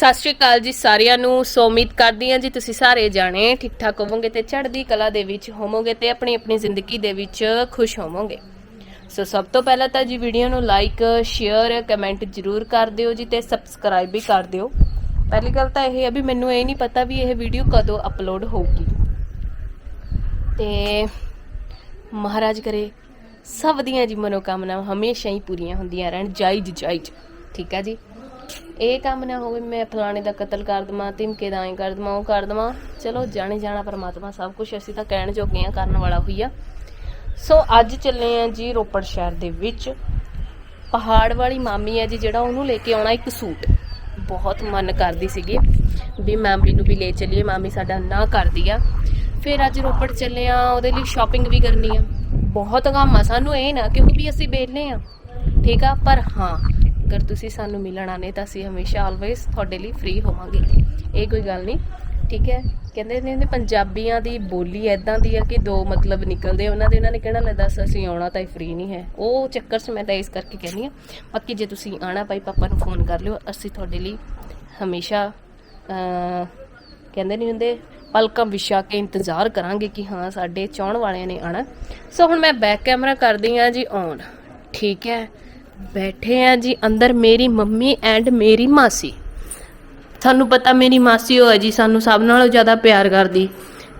ਸਤਿ ਸ਼੍ਰੀ ਅਕਾਲ ਜੀ ਸਾਰਿਆਂ ਨੂੰ, ਸੋ ਉਮੀਦ ਕਰਦੀ ਹਾਂ ਜੀ ਤੁਸੀਂ ਸਾਰੇ ਜਾਣੇ ਠੀਕ ਠਾਕ ਹੋਵੋਗੇ ਤੇ ਚੜ੍ਹਦੀ ਕਲਾ ਦੇ ਵਿੱਚ ਹੋਵੋਗੇ ਤੇ ਆਪਣੀ ਆਪਣੀ ਜ਼ਿੰਦਗੀ ਦੇ ਵਿੱਚ ਖੁਸ਼ ਹੋਵੋਗੇ। ਸੋ ਸਭ ਤੋਂ ਪਹਿਲਾਂ ਤਾਂ ਜੀ ਵੀਡੀਓ ਨੂੰ ਲਾਈਕ ਸ਼ੇਅਰ ਕਮੈਂਟ ਜਰੂਰ ਕਰ ਦਿਓ ਜੀ ਤੇ ਸਬਸਕ੍ਰਾਈਬ ਵੀ ਕਰ ਦਿਓ। ਪਹਿਲੀ ਗੱਲ ਤਾਂ ਇਹ ਹੈ ਵੀ ਮੈਨੂੰ ਇਹ ਨਹੀਂ ਪਤਾ ਵੀ ਇਹ ਵੀਡੀਓ ਕਦੋਂ ਅਪਲੋਡ ਹੋਊਗੀ। ਤੇ ਮਹਾਰਾਜ ਕਰੇ, ਸਭ ਦੀਆਂ ਜੀ ਮਨੋਕਾਮਨਾਵਾਂ ਹਮੇਸ਼ਾ ਹੀ ਪੂਰੀਆਂ ਹੁੰਦੀਆਂ ਰਹਿਣ ਜਾਇਜ਼ ਜਾਇਜ਼ ਠੀਕ ਆ ਜੀ? ਇਹ ਕੰਮ ਨਾ ਹੋਵੇ, ਮੈਂ ਫਲਾਣੇ ਦਾ ਕਤਲ ਕਰ ਦਵਾਂ, ਧਮਕੇ ਦਾ ਐਂ ਕਰ ਦਵਾਂ, ਉਹ ਕਰ ਦਵਾਂ। ਚਲੋ, ਜਾਣੇ ਜਾਣਾ ਪਰਮਾਤਮਾ ਸਭ ਕੁਝ ਅਸੀਂ ਤਾਂ ਕਹਿਣ ਜੋਗੇ ਆ ਕਰਨ ਵਾਲਾ ਹੋਈ ਆ। ਸੋ, ਅੱਜ ਚੱਲੇ ਆ ਜੀ ਰੋਪੜ ਸ਼ਹਿਰ ਦੇ ਵਿੱਚ। ਪਹਾੜ ਵਾਲੀ ਮਾਮੀ ਹੈ ਜੀ, ਜਿਹੜਾ ਉਹਨੂੰ ਲੈ ਕੇ ਆਉਣਾ ਇੱਕ ਸੂਟ। ਬਹੁਤ ਮਨ ਕਰਦੀ ਸੀਗੀ ਵੀ ਮਾਮੀ ਨੂੰ ਵੀ ਲੈ ਚੱਲੀਏ, ਮਾਮੀ ਸਾਡਾ ਨਾ ਕਰਦੀ ਆ। ਫਿਰ ਅੱਜ ਰੋਪੜ ਚੱਲੇ ਆ ਉਹਦੇ ਲਈ ਸ਼ਾਪਿੰਗ ਵੀ ਕਰਨੀ ਆ। ਬਹੁਤ ਕੰਮ ਆ, ਸਾਨੂੰ ਇਹ ਨਾ, ਕਿਉਂਕਿ ਵੀ ਅਸੀਂ ਵਿਹਲੇ ਆ ਠੀਕ ਆ? ਪਰ ਹਾਂ ਅਗਰ ਤੁਸੀਂ ਸਾਨੂੰ ਮਿਲਣ ਆਨੇ ਤਾਂ ਅਸੀਂ ਹਮੇਸ਼ਾ ਆਲਵੇਸ ਤੁਹਾਡੇ ਲਈ ਫ੍ਰੀ ਹੋਵਾਂਗੇ। ਇਹ ਕੋਈ ਗੱਲ ਨਹੀਂ, ਠੀਕ ਹੈ? ਕਹਿੰਦੇ ਨੇ ਪੰਜਾਬੀਆਂ ਦੀ ਬੋਲੀ ਐਦਾਂ ਦੀ ਆ ਕਿ ਦੋ ਮਤਲਬ ਨਿਕਲਦੇ ਉਹਨਾਂ ਦੇ, ਉਹਨਾਂ ਨੇ ਕਹਿਣਾ, ਲੈ ਦੱਸ, ਅਸੀਂ ਆਉਣਾ ਤਾਂ ਫ੍ਰੀ ਨਹੀਂ ਹੈ। ਉਹ ਚੱਕਰ 'ਚ ਮੈਂ ਤਾਂ ਇਸ ਕਰਕੇ ਕਹਿੰਦੀ ਆ ਬਾਕੀ ਜੇ ਤੁਸੀਂ ਆਣਾ ਭਾਈ, ਪਾਪਾ ਨੂੰ ਫੋਨ ਕਰ ਲਿਓ। ਅਸੀਂ ਤੁਹਾਡੇ ਲਈ ਹਮੇਸ਼ਾ ਕਹਿੰਦੇ ਨਹੀਂ ਹੁੰਦੇ, ਪਲਕਾਂ ਵਿਛਾ ਕੇ ਇੰਤਜ਼ਾਰ ਕਰਾਂਗੇ ਕਿ ਹਾਂ, ਸਾਡੇ ਚਾਹਣ ਵਾਲਿਆਂ ਨੇ ਆਣਾ ਸੋ ਹੁਣ ਮੈਂ ਬੈਕ ਕੈਮਰਾ ਕਰਦੀ ਆ ਜੀ ਔਨ ਠੀਕ ਹੈ? ਬੈਠੇ ਆ ਜੀ ਅੰਦਰ ਮੇਰੀ ਮੰਮੀ ਐਂਡ ਮੇਰੀ ਮਾਸੀ। ਤੁਹਾਨੂੰ ਪਤਾ ਮੇਰੀ ਮਾਸੀ ਉਹ ਜੀ, ਸਾਨੂੰ ਸਭ ਨਾਲੋਂ ਜ਼ਿਆਦਾ ਪਿਆਰ ਕਰਦੀ।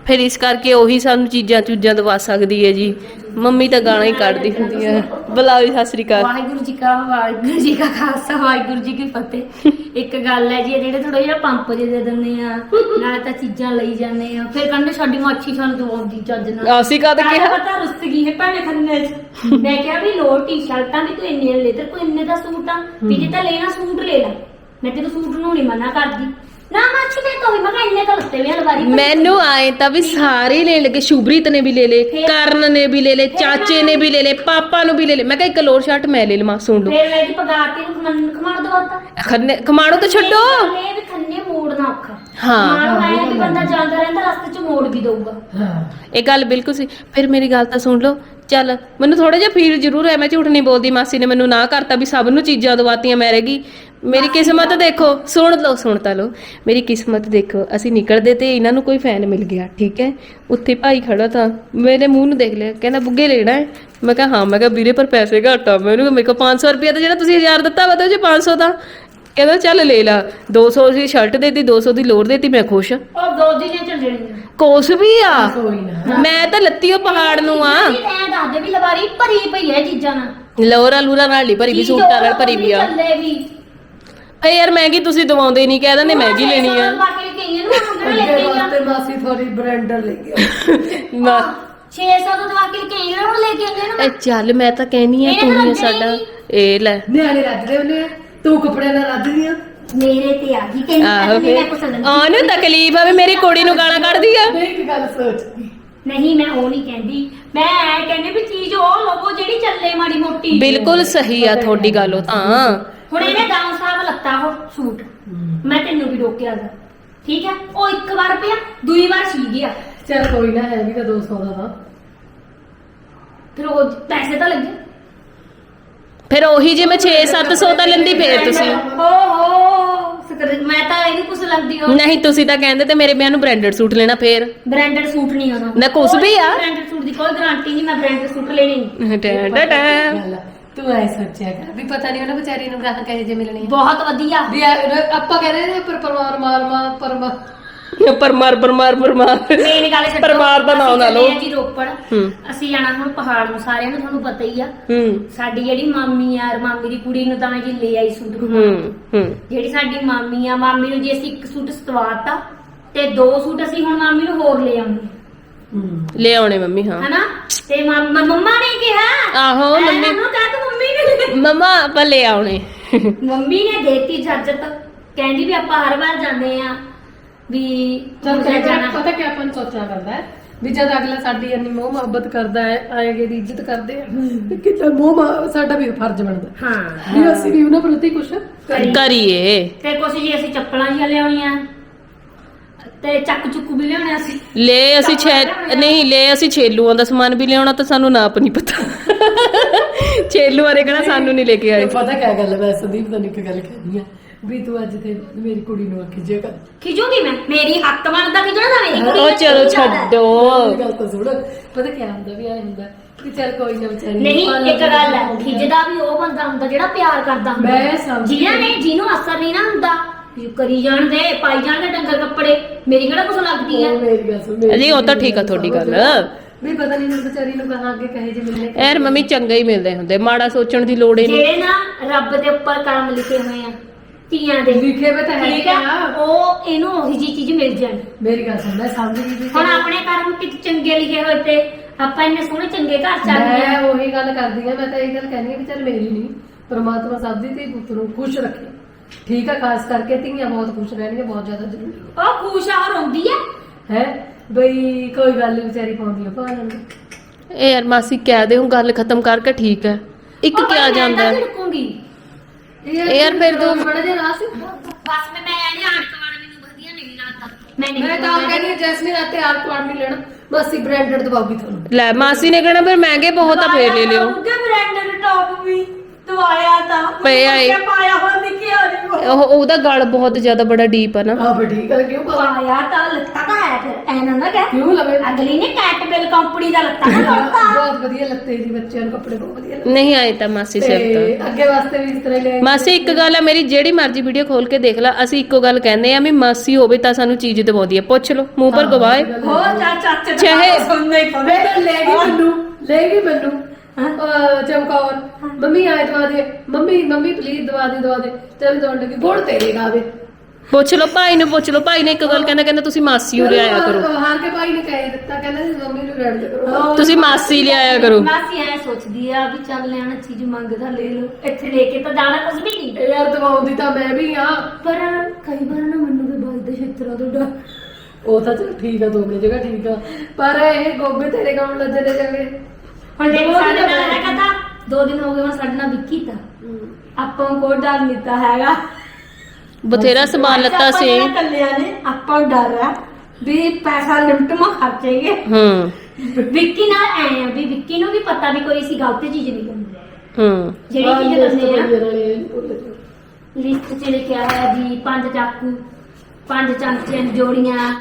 ਫਿਰ ਇਸ ਕਰਕੇ ਉਹੀ ਸਾਨੂੰ ਚੀਜ਼ਾਂ ਚੂਜ਼ਾਂ ਦਵਾ ਸਕਦੀ ਹੈ ਜੀ। ਮੰਮੀ ਤਾਂ ਗਾਲਾਂ ਹੀ ਕੱਢਦੀ ਹੁੰਦੀ ਹੈ ਬੁਲਾਓ ਜੀ ਸਤਿ ਸ੍ਰੀ ਅਕਾਲ। ਵਾਹਿਗੁਰੂ ਜੀ ਕਾ ਵਾਹਿਗੁਰੂ ਜੀ ਕਾ ਖਾਲਸਾ ਵਾਹਿਗੁਰੂ ਜੀ ਕੀ ਫਤਿਹ। ਇੱਕ ਗੱਲ ਹੈ ਜੀ ਇਹ ਜਿਹੜੇ ਥੋੜਾ ਜਿਹਾ ਪੰਪ ਜੇ ਦੇ ਦਿੰਦੇ ਆ ਨਾਲੇ ਤਾਂ ਚੀਜ਼ਾਂ ਲਈ ਜਾਂਦੇ ਆ। ਫਿਰ ਕਹਿੰਦੇ ਸਾਡੀ ਮਾਛੀ ਸਾਨੂੰ ਦਵਾਉਂਦੀ ਚੱਜ ਨਾਲ। ਅਸੀਂ ਕਦ ਕਿਹਾ ਕਿਹਾ? ਪਤਾ ਰੁੱਸ ਗਈ ਹੈ ਭਾਣੇ ਖੰਨੇ ਚ। ਮੈਂ ਕਿਹਾ ਵੀ ਲੋ ਟੀ-ਸ਼ਰਟਾਂ ਵੀ ਤੂੰ ਇੰਨੇ ਲੈ ਤੇ ਕੋਈ ਇੰਨੇ ਦਾ ਸੂਟ ਆ। ਵੀ ਜੇ ਤਾਂ ਲੈਣਾ ਸੂਟ ਲੈ ਲੈ। ਮੈਂ ਤੈਨੂੰ ਸੂਟ ਨੂੰ ਨਹੀਂ ਮਨਾ ਕਰਦੀ। ਮੈਨੂੰ ਆਏ ਤਾਂ ਵੀ ਸਾਰੇ ਲੈਣ ਲੱਗੇ ਸ਼ੁਭਰੀਤ ਨੇ ਵੀ ਲੈ ਲੇ ਕਰਨ ਨੇ ਵੀ ਲੈ ਲੇ ਚਾਚੇ ਨੇ ਵੀ ਲੈ ਲੇ ਪਾਪਾ ਨੂੰ ਵੀ ਲੈ ਲੇ ਮੈਂ ਕਿਹਾ ਇੱਕ ਲੋਰ ਸ਼ਰਟ ਮੈਂ ਲੈ ਲਵਾਂ ਸੁਣ ਲਓ। ਫਿਰ ਮੈਂ ਜੀ ਪਗਾਤੀ ਨੂੰ ਖਮਣ ਖਮਾਣ ਦਵਾਤਾ ਖੰਨੇ ਖਮਾਣੋ ਤਾਂ ਛੱਡੋ। ਇਹ ਵੀ ਖੰਨੇ ਮੋੜਨਾ ਔਖਾ ਹਾਂ। ਮਾਣੋ ਆਇਆ ਕਿ ਬੰਦਾ ਜਾਂਦਾ ਰਹਿੰਦਾ ਰਸਤੇ 'ਚ ਮੋੜ ਵੀ ਦਊਗਾ। ਇਹ ਗੱਲ ਬਿਲਕੁਲ ਸੀ ਫਿਰ ਮੇਰੀ ਗੱਲ ਤਾਂ ਸੁਣ ਲਓ। ਚੱਲ ਮੈਨੂੰ ਥੋੜਾ ਜਿਹਾ ਫੀਲ ਜ਼ਰੂਰ ਹੈ ਮੈਂ ਝੂਠ ਨਹੀਂ ਬੋਲਦੀ। ਮਾਸੀ ਨੇ ਮੈਨੂੰ ਨਾ ਕਰਤਾ ਵੀ ਸਭ ਨੂੰ ਚੀਜ਼ਾਂ ਦਵਾਤੀਆਂ ਮੈਂ ਰਹਿ ਗਈ। ਮੇਰੀ ਕਿਸਮਤ ਦੇਖੋ ਸੁਣ ਲਓ ਸੁਣ ਤਾਂ ਲਓ। ਮੇਰੀ ਕਿਸਮਤ ਦੇਖੋ ਅਸੀਂ ਨਿਕਲਦੇ ਤੇ ਇਹਨਾਂ ਨੂੰ ਕੋਈ ਫੈਨ ਮਿਲ ਗਿਆ ਠੀਕ ਹੈ? ਉੱਥੇ ਭਾਈ ਖੜਾ ਤਾਂ ਮੇਰੇ ਮੂੰਹ ਨੂੰ ਦੇਖ ਲਿਆ ਕਹਿੰਦਾ ਬੁੱਗੇ ਲੈਣਾ ਹੈ? ਮੈਂ ਕਿਹਾ ਹਾਂ। ਮੈਂ ਕਿਹਾ ਵੀਰੇ ਪਰ ਪੈਸੇ ਘੱਟ ਆ। ਮੈਨੂੰ ਮੇਰੇ ਕੋਲ 500 ਰੁਪਏ ਤਾਂ ਜਿਹੜਾ ਤੁਸੀਂ 1000 ਦਿੱਤਾ ਵਾ ਤਾਂ ਉਹ 'ਚ 500 ਦਾ। ਕਹਿੰਦਾ ਚੱਲ ਲੈ ਲਾ 200 ਦੀ ਸ਼ਰਟ ਦੇਤੀ 200 ਦੀ ਲੋਰ ਦੇਤੀ ਮੈਂ ਖੁਸ਼ ਉਹ ਦੋ ਦਿਨੇ ਚੱਲ ਜਣੀਆਂ ਕੋਸ ਵੀ ਆ। ਮੈਂ ਤਾਂ ਲੱਤੀ ਉਹ ਪਹਾੜ ਨੂੰ ਆ। ਐ ਦੱਸਦੇ ਵੀ ਲਵਾਰੀ ਭਰੀ ਪਈ ਹੈ ਚੀਜ਼ਾਂ ਨਾਲ। ਲੋਰਾ ਲੂਰਾ ਨਾਲ ਨਹੀਂ ਭਰੀ ਵੀ ਸੂਟਾਂ ਨਾਲ ਭਰੀ ਵੀ ਆ। ਚੱਲੇ ਵੀ। ਏ ਯਾਰ ਮਹਿੰਗੀ ਤੁਸੀਂ ਦਵਾਉਂਦੇ ਨਹੀਂ ਕਹਿ ਦਿੰਦੇ ਮਹਿੰਗੀ ਲੈਣੀ ਆ। ਬਾਕੀ ਕਈਆਂ ਨੂੰ ਮੰਗਣ ਲੈ ਅੱਗੇ ਕੇ ਵਾਸਤੇ ਮਾਸੀ ਥੋੜੀ ਬ੍ਰੈਂਡਰ ਲੈ ਗਿਆ ਨਾ। 600 ਤੋਂ ਦਵਾ ਕੇ ਕਈਆਂ ਨੂੰ ਲੈ ਕੇ ਆਉਂਦੇ ਨੇ ਇਹ ਚੱਲ ਮੈਂ ਤਾਂ ਕਹਿਨੀ ਆ ਤੂੰ ਹੀ ਆ ਸਾਡਾ। ਇਹ ਲੈ। ਨਿਆਣੇ ਰੱਜਦੇ ਹੁੰਦੇ ਆ। ਤੂੰ ਕੱਪੜੇ ਨਾਲ ਰੱਜਦੀ ਆ। ਮੇਰੇ ਤੇ ਆ ਗਈ ਕਹਿੰਦੀ ਆਹੋ ਕਹਿੰਦੀ ਮੈਂ ਤਕਲੀਫ ਆ ਵੀ ਮੇਰੀ ਕੁੜੀ ਨੂੰ ਗਾਲਾਂ ਕੱਢਦੀ ਆ। ਇੱਕ ਗੱਲ ਨਹੀਂ ਮੈਂ ਉਹ ਨਹੀਂ ਕਹਿੰਦੀ। ਮੈਂ ਐ ਕਹਿੰਦੀ ਵੀ ਚੀਜ਼ ਉਹ ਲਵੋ ਜਿਹੜੀ ਚੱਲੇ ਮਾੜੀ ਮੋਟੀ। ਬਿਲਕੁਲ ਸਹੀ ਆ ਤੁਹਾਡੀ ਗੱਲ। ਉਹ ਤਾਂ ਹੁਣ ਇਹਨੇ ਗਾਉਂ ਸਾਹਿਬ ਲੱਤਾ ਉਹ ਸੂਟ। ਮੈਂ ਤੈਨੂੰ ਵੀ ਰੋਕਿਆ ਗਾ। ਠੀਕ ਹੈ? ਉਹ ਇੱਕ ਵਾਰ ਪਿਆ ਦੂਈ ਵਾਰ ਸੀ ਗਿਆ। ਚਲ ਕੋਈ ਨਾ ਹੈ ਵੀ ਤਾਂ 200 ਦਾ ਤਾਂ ਫਿਰ ਉਹ ਪੈਸੇ ਤਾਂ ਲੱਗੇ। ਫਿਰ ਉਹੀ ਜੇ ਮੈਂ 6-700 ਦਾ ਲੈਂਦੀ ਫੇਰ ਤੁਸੀਂ। ਓ ਹੋ ਸ਼ੁਕਰ ਮੈਂ ਤਾਂ ਇਹਦੀ ਕੁਛ ਲੱਗਦੀ ਹੋ ਨਹੀਂ ਤੁਸੀਂ ਤਾਂ ਕਹਿੰਦੇ ਤੇ ਮੇਰੇ ਵਿਆਹ ਨੂੰ ਬ੍ਰਾਂਡਡ ਸੂਟ ਲੈਣਾ ਫੇਰ। ਬ੍ਰਾਂਡਡ ਸੂਟ ਨਹੀਂ ਆਉਣਾ। ਨਾ ਕੁਛ ਵੀ ਆ। ਬ੍ਰਾਂਡਡ ਸੂਟ ਦੀ ਕੋਈ ਗਾਰੰਟੀ ਨਹੀਂ ਮੈਂ ਬ੍ਰਾਂਡਡ ਸੂਟ ਲੈਣੇ ਨਹੀਂ ਟੈਂ ਟੈਂ ਟੈਂ। ਗੱਲ ਆ। ਤੂੰ ਐ ਸੋਚਿਆ ਕਰ ਵੀ ਪਤਾ ਨਹੀਂ ਉਹਨੇ ਵਿਚਾਰੀ ਨੂੰ ਗਾਹ ਕਹੇ ਜੇ ਮਿਲਣੀ ਆ। ਬਹੁਤ ਵਧੀਆ। ਵੀ ਆ- ਆਪਾਂ ਕਹਿੰਦੇ ਨੇ ਪਰ ਪਰਮਾਰ ਮਾਰਮਾ ਪਰਮਾ। ਪਰਮਾਰ ਪਰਮਾਰ ਪਰਮਾਰ ਮੇਨ ਗੱਲ ਛੱਡੋ ਪਰਮਾਰ ਦਾ ਨਾਮ ਨਾ ਅਸੀਂ ਲਓ। ਚੱਲੇ ਆ ਜੀ ਰੋਪੜ। ਹੂੰ। ਅਸੀਂ ਜਾਣਾ ਹੁਣ ਪਹਾੜ ਨੂੰ ਸਾਰਿਆਂ ਨੂੰ ਤੁਹਾਨੂੰ ਪਤਾ ਹੀ ਆ। ਹੂੰ। ਸਾਡੀ ਜਿਹੜੀ ਮਾਮੀ ਆ ਮਾਮੀ ਦੀ ਕੁੜੀ ਨੂੰ ਤਾਂ ਮੈਂ ਜੀ ਲੈ ਆਈ ਸੂਟ ਹੂੰ ਹੂੰ। ਜਿਹੜੀ ਸਾਡੀ ਮਾਮੀ ਆ ਮਾਮੀ ਨੂੰ ਜੇ ਅਸੀਂ ਇੱਕ ਸੂਟ ਸਤਵਾਤਾ ਤੇ ਦੋ ਸੂਟ ਅਸੀਂ ਹੁਣ ਮਾਮੀ ਨੂੰ ਹੋਰ ਲੈ ਆਉਂਗੇ। ਲੈ ਆਉਣੇ ਮੰਮੀ ਹਾਂ। ਹਨਾ? ਤੇ ਮਾਮਾ ਮੰਮਾ ਨੇ ਕਿਹਾ ਆਹੋ ਮੰਮੀ। ਮੈਨੂੰ ਕਹਿ ਤੂੰ ਮੰਮੀ ਨੇ ਮਮਾ ਆਪਾਂ ਲੈ ਆਉਣੇ। ਮੰਮੀ ਨੇ ਦੇਤੀ ਇਜਾਜ਼ਤ ਕਹਿੰਦੀ ਵੀ ਆਪਾਂ ਹਰ ਵਾਰ ਜਾਂਦੇ ਆ ਵੀ ਚਲ ਜਾਣਾ। ਪਤਾ ਕਿ ਆਪਾਂ ਨੂੰ ਸੋਚਣਾ ਕਰਦਾ ਹੈ? ਵੀ ਜਦ ਅਗਲਾ ਸਾਡੀ ਇੰਨੀ ਮੋਹ ਮੁਹੱਬਤ ਕਰਦਾ ਹੈ ਆਏਗੇ ਦੀ ਇੱਜ਼ਤ ਕਰਦੇ ਆ ਤੇ ਕਿਤੇ ਮੋਹ ਸਾਡਾ ਵੀ ਫਰਜ਼ ਬਣਦਾ ਹਾਂ। ਵੀ ਅਸੀਂ ਵੀ ਉਹਨਾਂ ਪ੍ਰਤੀ ਕੁਝ ਕਰੀ। ਕਰੀਏ। ਤੇ ਕੁਛ ਜੀ ਅਸੀਂ ਚੱਪਲਾਂ ਜਿਹਾ ਲਿਆਉਣੀਆਂ। ਤੇ ਚੱਕ ਚੁੱਕੂ ਵੀ ਲਿਆਉਣੇ ਅਸੀਂ। ਲੈ ਅਸੀਂ ਛੇ ਨਹੀਂ ਲੈ ਅਸੀਂ ਛੇਲੂਆਂ ਦਾ ਸਮਾਨ ਵੀ ਲਿਆਉਣਾ ਤਾਂ ਸਾਨੂੰ ਨਾਪ ਨਹੀਂ ਪਤਾ। ਛੇਲੂ ਵਾਲੇ ਕਹਣਾ ਸਾਨੂੰ ਨਹੀਂ ਲੈ ਕੇ ਆਏ। ਪਤਾ ਕਿਆ ਗੱਲ ਹੈ ਮੈਂ ਸੰਦੀਪ ਇੱਕ ਗੱਲ ਕਹਿਣੀ ਆ ਵੀ ਤੂੰ ਅੱਜ ਤੇ ਮੇਰੀ ਕੁੜੀ ਨੂੰ ਕਰ। ਖਿਜੂਗੀ ਮੈਂ? ਮੇਰੀ ਹੱਕ ਬਣਦਾ ਖਿਜਣਾ ਤਾਂ ਮੇਰੀ ਕੁੜੀ ਉਹ ਚਲੋ। ਛੱਡੋ। ਗੱਲ ਤਾਂ ਸੁਣ ਪਤਾ ਕੀ ਹੁੰਦਾ ਵੀ ਆ ਹੁੰਦਾ ਕਿ ਚੱਲ ਕੋਈ ਨਾ ਵਿਚਾਰੀ ਨੂੰ ਨਹੀਂ ਇੱਕ ਗੱਲ ਹੈ। ਖਿਜਦਾ ਵੀ ਉਹ ਬੰਦਾ ਹੁੰਦਾ ਜਿਹੜਾ ਪਿਆਰ ਕਰਦਾ ਹੁੰਦਾ। ਮੈਂ ਸਮਝ ਜਿਹਨਾਂ। ਨੇ ਜਿਹਨੂੰ ਅਸਰ ਨਹੀਂ ਨਾ ਹੁੰਦਾ। ਵੀ ਕਰੀ ਜਾਣ ਦੇ ਪਾਈ ਜਾਣ ਦੇ ਡੰਗਰ ਕੱਪੜੇ। ਮੇਰੀ ਕਿਹੜਾ ਕੁਛ ਲੱਗਦੀ ਹੈ ਉਹ ਮੇਰੀ ਗੱਲ ਸੁਣ ਮੇਰੀ ਅਜੀ ਉਹ ਤਾਂ ਠੀਕ ਆ ਤੁਹਾਡੀ ਗੱਲ। ਵੀ ਪਤਾ ਨਹੀਂ ਮੈਨੂੰ ਵਿਚਾਰੀ ਨੂੰ ਕਹਾਂ ਅੱਗੇ ਕਹੇ ਜੇ ਮਿਲਨੇ ਯਾਰ ਮੰਮੀ ਚੰਗੇ ਹੀ ਮਿਲਦੇ ਹੁੰਦੇ ਮਾੜਾ ਸੋਚਣ ਦੀ ਲੋੜ ਹੀ ਨਹੀਂ ਜਿਹੜੇ ਨਾ ਰੱਬ ਦੇ ਉੱਪਰ ਕਰਮ ਲਿਖੇ ਹੋਏ ਆ ਧੀਆਂ ਦੇ ਲਿਖੇ ਵੇ ਤਾਂ ਹੈ ਠੀਕ ਹੈ ਉਹ ਇਹਨੂੰ ਉਹੀ ਜੀ ਚੀਜ਼ ਮਿਲ ਜਾਣ। ਮੇਰੀ ਗੱਲ ਸੁਣ ਮੈਂ ਸਮਝ ਗਈ ਵੀ ਹੁਣ ਆਪਣੇ ਕਰਮ ਕਿ ਚੰਗੇ ਲਿਖੇ ਹੋਏ ਤੇ ਆਪਾਂ ਇੰਨੇ ਸੋਹਣੇ ਚੰਗੇ ਘਰ ਚ ਆ ਗਏ ਮੈਂ ਆ ਉਹੀ ਗੱਲ ਕਰਦੀ ਆ ਮੈਂ ਤਾਂ ਇਹ ਗੱਲ ਕਹਿੰਦੀ ਆ ਵੀ ਚੱਲ ਮੇਰੀ ਨਹੀਂ ਪਰਮਾਤਮਾ ਸਭ ਦੀ ਤੇ ਪੁੱਤ ਨੂੰ ਖੁਸ਼ ਰੱਖੇ। ਠੀਕ ਆ ਖਾਸ ਕਰਕੇ ਧੀਆਂ ਬਹੁਤ ਖੁਸ਼ ਰਹਿਣਗੇ ਬਹੁਤ ਜ਼ਿਆਦਾ ਜ਼ਰੂਰੀ ਉਹ ਖੁਸ਼ ਆ ਉਹ ਰੋਂਦੀ ਆ? ਹੈ? ਬਈ ਕੋਈ ਗੱਲ ਨਹੀਂ ਵਿਚਾਰੀ ਪਾਉਂਦੀ ਆ ਭਾਣ ਨੂੰ ਇਹ ਯਾਰ ਮਾਸੀ ਕਹਿ ਦੇ ਹੁਣ ਗੱਲ ਖਤਮ ਕਰਕੇ ਠੀਕ ਹੈ ਇੱਕ ਉਹ ਮੈਂ ਜਾਂਦਾ? ਤਾਂ ਹੈ? ਯਾਰ ਫਿਰ ਤੂੰ- ਬੜਾ ਜਿਹਾ ਰਾਸ ਬਸ ਮੈਂ ਮੈਂ ਇਹਨੇ ਆਟਕਵਾੜ ਮੈਨੂੰ ਵਧੀਆ ਨਹੀਂ ਲੱਗਦਾ ਮੈਂ ਨਹੀਂ ਮੈਂ ਤਾਂ ਆਪ ਕਹਿੰਦੀ ਹਾਂ, ਜੈਸਮੀਨ ਆਤੇ ਆਰ ਕੁਆਰ ਨਹੀਂ ਲੈਣਾ। ਮਾਸੀ ਬ੍ਰਾਂਡਡ ਦਵਾਉਗੀ ਤੁਹਾਨੂੰ। ਲੈ ਮਾਸੀ ਨੇ ਕਹਿਣਾ ਫਿਰ ਮਹਿੰਗੇ ਬਹੁਤ ਆ ਫੇਰ ਲੈ ਲਿਓ। ਉਹਦੇ ਬ੍ਰਾਂਡਡ ਟੌਪ ਵੀ। ਦਵਾਇਆ ਤਾਂ ਪਏ ਆਏ। ਮੈਂ ਪਾਇਆ ਹੋਇਆ ਦਿਖਿਆ ਨਹੀਂ ਉਹ ਉਹਦਾ ਗਲ ਬਹੁਤ ਜ਼ਿਆਦਾ ਬੜਾ ਡੀਪ ਆ ਨਾ। ਆ ਠੀਕ ਆ ਕਿਉਂ ਪਾ ਪਾਇਆ ਤਾਂ ਲੱਤਾ ਤਾਂ ਹੈ ਫਿਰ ਐਨਾ ਨਾ ਕਹਿ। ਕਿਉਂ ਲਵੇ? ਅਗਲੀ ਨੇ ਕੈਟਬਿਲ ਕੰਪਨੀ ਦਾ ਲੱਤਾ ਨਾ ਲੱਤਾ ਬਹੁਤ ਵਧੀਆ ਲੱਤੇ ਜੀ ਬੱਚਿਆਂ ਨੂੰ ਕੱਪੜੇ ਬਹੁਤ ਵਧੀਆ ਲੱਗਦੇ ਨਹੀਂ ਆਏ ਤਾਂ ਮਾਸੀ ਸਿਰ ਤੋਂ ਤੇ। ਅੱਗੇ ਵਾਸਤੇ ਵੀ ਇਸ ਤਰ੍ਹਾਂ ਹੀ ਲੈ ਮਾਸੀ ਇੱਕ ਗੱਲ ਆ ਮੇਰੀ ਜਿਹੜੀ ਮਰਜ਼ੀ ਵੀਡੀਓ ਖੋਲ ਕੇ ਦੇਖ ਲੈ ਅਸੀਂ ਇੱਕੋ ਗੱਲ ਕਹਿੰਦੇ ਆ ਵੀ ਮਾਸੀ ਹੋਵੇ ਤਾਂ ਸਾਨੂੰ ਚੀਜ਼ ਦਵਾਉਂਦੀ ਆ। ਪੁੱਛ ਲਓ ਮੂੰਹ ਪਰ ਗਵਾਏ ਹੋ ਚਾ ਚਾਚੇ ਦਾ ਚਾਹੇ- ਸੁਣਨੇ ਖਵੇ ਮੈਂ ਲੈ ਗਈ ਮੈਨੂੰ ਲੈ ਗਈ ਮੈਨੂੰ। ਅਹ ਚਮਕੌਰ ਮੰਮੀ ਆਏ ਦਵਾ ਦੇ। ਮੰਮੀ ਮੰਮੀ ਪਲੀਜ਼ ਦਵਾ ਦੇ ਦਵਾ ਦੇ। ਤੇ ਦੌੜ ਲੱਗੀ। ਗੁੜ ਤੇਰੇ ਗਾਵੇ। ਪੁੱਛ ਲਓ ਭਾਈ ਨੂੰ ਪੁੱਛ ਲਓ। ਭਾਈ ਨੇ ਇੱਕ ਗੱਲ ਕਹਿੰਦਾ ਕਹਿੰਦਾ ਤੁਸੀਂ ਮਾਸੀ ਉਰੇ ਆਇਆ ਕਰੋ। ਹਾਰ ਕੇ ਭਾਈ ਨੇ ਕਹਿ ਦਿੱਤਾ। ਕਹਿੰਦਾ ਜੀ ਮੰਮੀ ਨੂੰ ਦੇ ਕਰੋ। ਤੁਸੀਂ ਮਾਸੀ ਲਿਆਇਆ ਕਰੋ। ਮਾਸੀ ਐ ਸੋਚਦੀ ਆ ਵੀ ਚੱਲ ਲੈਣਾ ਚੀਜ਼ ਮੰਗਦਾ ਲੈ ਲਓ। ਇੱਥੇ ਲੈ ਕੇ ਤਾਂ ਜਾਣਾ ਕੁਝ ਵੀ ਨਹੀਂ। ਯਾਰ ਦਵਾਉਂਦੀ ਤਾਂ ਮੈਂ ਵੀ ਆ। ਪਰ ਕਈ ਵਾਰ ਨਾ ਮੈਨੂੰ ਵੀ ਬਲਦੇ ਛੇਤਰਾ ਤੋਂ ਡਰ। ਉਹ ਤਾਂ ਚਲ ਠੀਕ ਆ ਦੋਨੇ ਜਗ੍ਹਾ ਠੀਕ ਆ। ਪਰ ਇਹ ਗੋਬੇ ਤੇਰੇ ਕੰਮ ਲੱਜੇ ਦੇ ਜਾਵੇ ਹੁਣ ਦੇਖ ਦੋ ਦਿਨ ਸਾਡੇ ਨਾਲ ਹੋ ਗਏ। ਹੈਗਾ। ਤਾਂ। ਦੋ ਦਿਨ ਹੋ ਗਏ ਹੁਣ ਸਾਡੇ ਨਾਲ ਵਿੱਕੀ ਤਾਂ। ਆਪਾਂ ਨੂੰ ਕੋਈ ਡਰ ਨਹੀਂ ਤਾਂ ਹੈਗਾ। ਬਥੇਰਾ ਸਮਾਨ ਲੱਤਾ ਸੀ। ਜਿਹੜਾ ਕੱਲਿਆਂ ਨੇ ਆਪਾਂ ਨੂੰ ਡਰ ਆ ਵੀ ਪੈਸਾ ਲਿਮਟ ਮਾ ਖਰਚੇਗੇ ਹੂੰ। ਵਿੱਕੀ ਨਾਲ ਐ ਆ ਵੀ ਵਿੱਕੀ ਨੂੰ ਵੀ ਪਤਾ ਵੀ ਕੋਈ ਅਸੀਂ ਗਲਤ ਚੀਜ਼ ਨਹੀਂ ਕਰਨੀ। ਹੂੰ। ਜਿਹੜੀ ਚੀਜ਼ ਆ। ਆ ਲਿਸਟ 'ਚ ਲਿਖਿਆ ਹੋਇਆ ਜੀ ਪੰਜ ਚਾਕੂ ਪੰਜ ਚਮਚੇ ਜੋੜੀਆਂ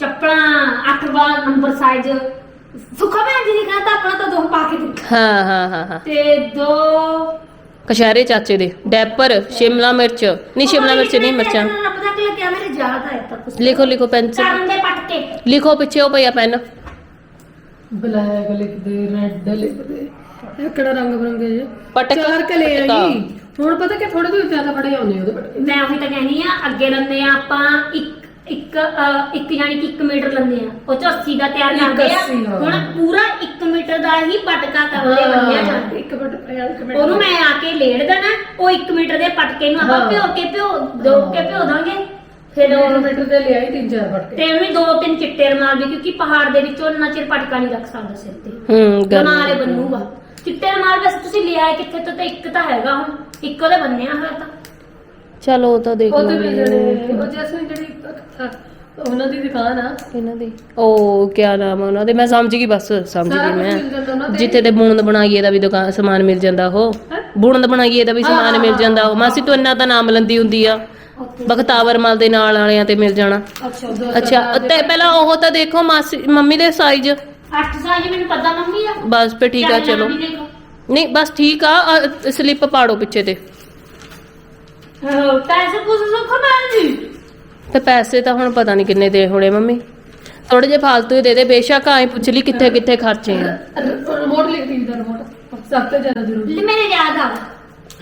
ਚੱਪਲਾਂ ਅੱਠ ਵਾਰ ਨੰਬਰ ਸਾਈਜ਼ ਸੁੱਖਾ ਭੈਣ ਜੀ ਨੇ ਕਹਾ ਤਾਂ ਆਪਣਾ ਤਾਂ ਦੋ ਪਾ ਕੇ ਦੇ। ਹਾਂ ਹਾਂ ਹਾਂ ਹਾਂ। ਤੇ ਦੋ ਕਸ਼ਾਰੇ ਚਾਚੇ ਦੇ ਡੈਪਰ ਸ਼ਿਮਲਾ ਮਿਰਚ। ਨਹੀਂ ਸ਼ਿਮਲਾ ਮਿਰਚ ਨਹੀਂ ਮਿਰਚਾਂ। ਰੱਬ ਦਾ ਕਿ ਲੱਗਿਆ ਮੇਰੇ ਯਾਦ ਆਇਆ ਤਾਂ ਕੁਝ ਲਿਖੋ ਲਿਖੋ ਪੈਨਸਿਲ ਕਰਨ ਦੇ ਪਟਕੇ ਲਿਖੋ ਪਿੱਛੇ ਉਹ ਪਿਆ ਪੈਨ। ਬਲੈਕ ਲਿਖਦੇ ਰੈੱਡ ਲਿਖਦੇ। ਇਹ ਕਿਹੜਾ ਰੰਗ ਬਰੰਗੇ ਜੇ? ਪਟਕ ਚਾਰ ਕਲੇ ਪਟਕਾ। ਆਈ ਹੁਣ ਪਤਾ ਕਿ ਥੋੜੇ ਜਿਹੇ ਜ਼ਿਆਦਾ ਬੜੇ ਆਉਂਦੇ ਉਹਦੇ ਪਟਕੇ। ਮੈਂ ਉਹੀ ਤਾਂ ਕਹਿਣੀ ਆ ਅੱਗੇ ਲੰਦੇ ਆ ਆਪਾਂ ਇੱਕ ਇੱਕ ਅਹ, ਇੱਕ ਯਾਨੀ ਕਿ 1 ਮੀਟਰ ਲੰਦੇ ਆ। ਉਹ ਚ 80 ਦਾ ਤਿਆਰ ਇੱਕ ਕਰਦੇ ਆ। 80 ਹਾਂ। ਹੁਣ ਪੂਰਾ 1 ਮੀਟਰ ਦਾ ਹੀ ਪਟਕਾ ਕਰਦੇ ਬੰਨਿਆ ਜਾਂਦਾ। ਇੱਕ ਮਿੰਟ ਪਿਆ ਇੱਕ ਮਿੰਟ। ਉਹਨੂੰ ਮੈਂ ਆ ਕੇ ਲੇੜ ਦੇਣਾ ਉਹ 1 ਮੀਟਰ ਦੇ ਪਟਕੇ ਨੂੰ ਆਪਾਂ ਹਾਂ। ਭਿਓ ਕੇ ਭਿਓ ਦੋ ਕੇ ਭਿਓ ਦਾਂਗੇ। ਫਿਰ ਦੋ ਉਹ- ਮੀਟਰ ਦੇ ਲਿਆਈ ਤਿੰਨ ਚਾਰ ਪਟਕੇ। ਤੇ ਉਹਨੂੰ ਦੋ ਤਿੰਨ ਚਿੱਟੇ ਰਮਾਲ ਵੀ ਕਿਉਂਕਿ ਪਹਾੜ ਦੇ ਵਿੱਚੋਂ ਇੰਨਾ ਚਿਰ ਪਟਕਾ ਨਹੀਂ ਰੱਖ ਸਕਦਾ ਸਿਰ ਤੇ। ਹੂੰ ਰਮਾਲੇ ਬੰਨੂਗਾ। ਚਿੱਟੇ ਰਮਾਲ ਵੈਸੇ ਤੁਸੀਂ ਲਿਆਏ ਕਿੱਥੇ ਤੋਂ ਤੇ ਇੱਕ ਤਾਂ ਹੈਗਾ ਹੁਣ। ਇੱਕ ਉਹਦੇ ਬੰਨਿਆ ਹੋਇਆ ਤਾਂ। ਚਲੋ ਉਹ ਤਾਂ ਦੇਖ ਜਿਹੜੇ ਲਵਾਂਗੇ ਉਹ ਜੈਸਮੀਨ ਜਿਹੜੀ ਉਹਨਾਂ ਦੀ ਦੁਕਾਨ ਆ। ਇਹਨਾਂ ਦੇ। ਉਹ ਕਿਆ ਨਾਮ ਆ ਉਹਨਾਂ ਦੇ? ਮੈਂ ਸਮਝ ਗਈ ਬਸ ਸਮਝ ਸਾਰਾ ਗਈ ਕੁਝ ਮੈਂ। ਮਿਲ ਜਾਂਦਾ ਉਹਨਾਂ ਦੇ। ਜਿੱਥੇ ਤੇ ਬੁਣਦ ਬਣਾਈਏ ਦਾ ਵੀ ਦੁਕਾਨ ਸਮਾਨ ਮਿਲ ਜਾਂਦਾ ਉਹ। ਹੈਂ? ਬੁਣਦ ਬਣਾਈਏ ਦਾ ਵੀ ਹਾਂ, ਸਮਾਨ ਹਾਂ, ਮਿਲ ਜਾਂਦਾ ਉਹ। ਮਾਸੀ ਤੂੰ ਇੰਨਾ ਤਾਂ ਨਾਮ ਲੰਦੀ ਹੁੰਦੀ ਆ। ਬਖਤਾਵਰ ਮਲ ਦੇ ਨਾਲ ਵਾਲਿਆਂ ਤੇ ਮਿਲ ਜਾਣਾ। ਅੱਛਾ ਅੱਛਾ ਤੇ ਪਹਿਲਾਂ ਉਹ ਤਾਂ ਦੇਖੋ ਮਾਸੀ ਮੰਮੀ ਦੇ ਸਾਈਜ਼ 8 ਸਾਲ ਮੈਨੂੰ ਪਤਾ ਮੰਮੀ ਦਾ ਬਸ ਫੇ ਠੀਕ ਆ ਚੱਲ ਚਲੋ। ਮੰਮੀ ਦੇਖੋ। ਨਹੀਂ ਬਸ ਠੀਕ ਆ ਸਲਿੱਪ ਪਾੜੋ ਪਿੱਛੇ ਤੇ। ਹਾਂ, ਪੈਸੇ ਪੂਸੇ ਸੁੱਖ ਜੀ ਤੇ ਪੈਸੇ ਤਾਂ ਹੁਣ ਪਤਾ ਨਹੀਂ ਕਿੰਨੇ ਦੇ ਹੋਣੇ ਮੰਮੀ। ਥੋੜੇ ਜਿਹੇ ਫਾਲਤੂ ਹੀ ਦੇ ਦੇ ਬੇਸ਼ੱਕ ਆਏ ਪੁੱਛ ਲਈ ਕਿੱਥੇ ਕਿੱਥੇ ਖਰਚੇ ਆ। ਰਿਮੋਟ ਲਿਖ ਦੀ ਰਿਮੋਟ ਸਭ ਤੋਂ ਜ਼ਿਆਦਾ ਜ਼ਰੂਰੀ। ਲੈ ਮੇਰੇ ਯਾਦ ਆ।